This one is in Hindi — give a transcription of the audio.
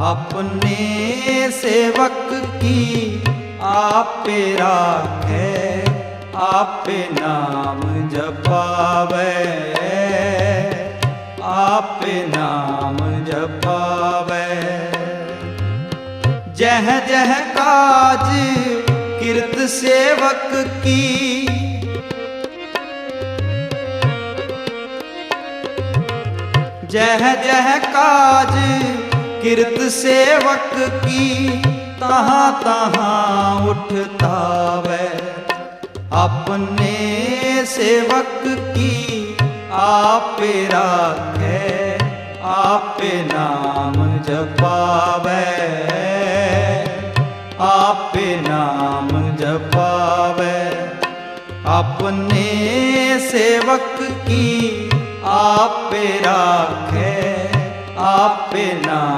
अपने सेवक की आपे राखे, आपे नाम जपावे। आपे नाम जपावे। जह जह काज कीर्त सेवक की। जह जह काज किरत सेवक की तहाँ तहाँ उठता वै अपने सेवक की आप राखे, आपे नाम जपावे। आप नाम जपावे। अपने सेवक की आप राखे, आपे नाम